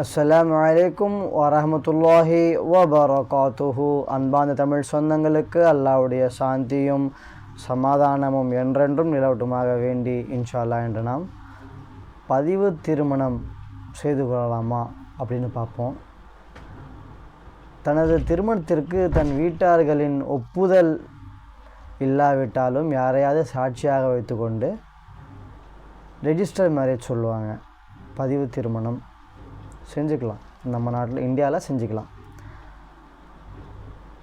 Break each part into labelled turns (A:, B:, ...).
A: அஸ்லாம் வலைக்கும் வரமத்துல்லாஹி வபரகாத்துஹு. அன்பான தமிழ் சொந்தங்களுக்கு அல்லாவுடைய சாந்தியும் சமாதானமும் என்றென்றும் நிலவட்டுமாக வேண்டி இன்ஷால்லா என்று நாம் பதிவு திருமணம் செய்து கொள்ளலாமா அப்படின்னு பார்ப்போம். தனது திருமணத்திற்கு தன் வீட்டார்களின் ஒப்புதல் இல்லாவிட்டாலும் யாரையாவது சாட்சியாக வைத்துக்கொண்டு ரெஜிஸ்டர் மேரேஜ் சொல்லுவாங்க. பதிவு திருமணம். செஞ்சுக்கலாம். நம்ம நாட்டில் இந்தியாவில் செஞ்சுக்கலாம்.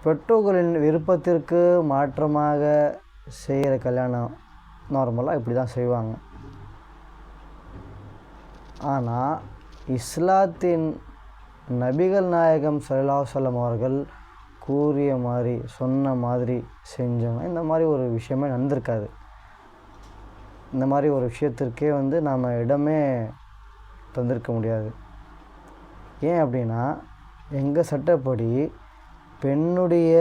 A: பெற்றோர்களின் விருப்பத்திற்கு மாற்றமாக செய்கிற கல்யாணம் நார்மலாக இப்படி தான் செய்வாங்க. ஆனால் இஸ்லாத்தின் நபிகள் நாயகம் சல்லா சொல்லம் அவர்கள் கூறிய மாதிரி சொன்ன மாதிரி செஞ்சவங்க இந்த மாதிரி ஒரு விஷயமே நடந்திருக்காது. இந்த மாதிரி ஒரு விஷயத்திற்கே வந்து நாம் இடமே தந்திருக்க முடியாது. ஏன் அப்படின்னா எங்கள் சட்டப்படி பெண்ணுடைய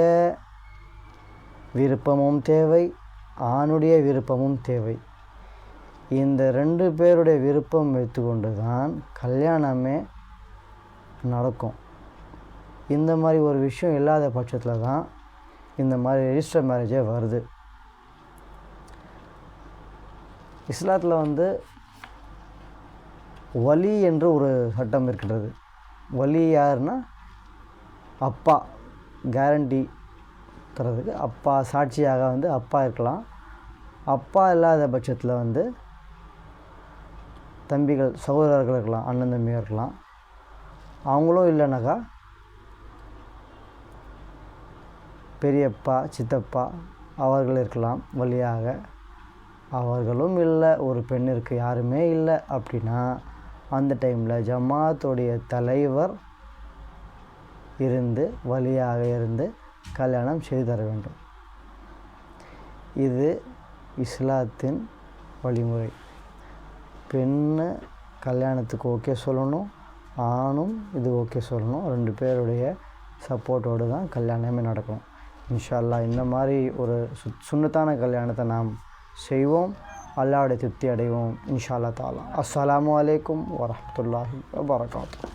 A: விருப்பமும் தேவை ஆணுடைய விருப்பமும் தேவை. இந்த ரெண்டு பேருடைய விருப்பம் வைத்து கொண்டு தான் கல்யாணமே நடக்கும். இந்த மாதிரி ஒரு விஷயம் இல்லாத பட்சத்தில் தான் இந்த மாதிரி ரெஜிஸ்டர் மேரேஜே வருது. இஸ்லாத்தில் வந்து வலி என்று ஒரு சட்டம் இருக்கின்றது. வழி யாருன்னா அப்பா கேரண்டி தரதுக்கு அப்பா சாட்சியாக வந்து அப்பா இருக்கலாம். அப்பா இல்லாத பட்சத்தில் வந்து தம்பிகள் சகோதரர்கள் இருக்கலாம் அண்ணன் தம்பியாக இருக்கலாம். அவங்களும் இல்லைனாக்கா பெரியப்பா சித்தப்பா அவர்கள் இருக்கலாம். வழியாக அவர்களும் இல்லை ஒரு பெண்ணிற்கு யாருமே இல்லை அப்படின்னா அந்த டைமில் ஜமாத்துடைய தலைவர் இருந்து வழியாக இருந்து கல்யாணம் செய்து தர வேண்டும். இது இஸ்லாத்தின் வழிமுறை. பெண்ணு கல்யாணத்துக்கு ஓகே சொல்லணும் ஆணும் இது ஓகே சொல்லணும். ரெண்டு பேருடைய சப்போர்ட்டோடு தான் கல்யாணமே நடக்கும். இன்ஷால்லா இந்த மாதிரி ஒரு சு சுண்ணத்தான கல்யாணத்தை நாம் செய்வோம். அல்லாவுடைய திருப்தி அடைவோம் இன்ஷா அல்லா தாலா அஸ்ஸலாமு அலைக்கும் வரஹ்மத்துல்லாஹி வபரகாத்துஹு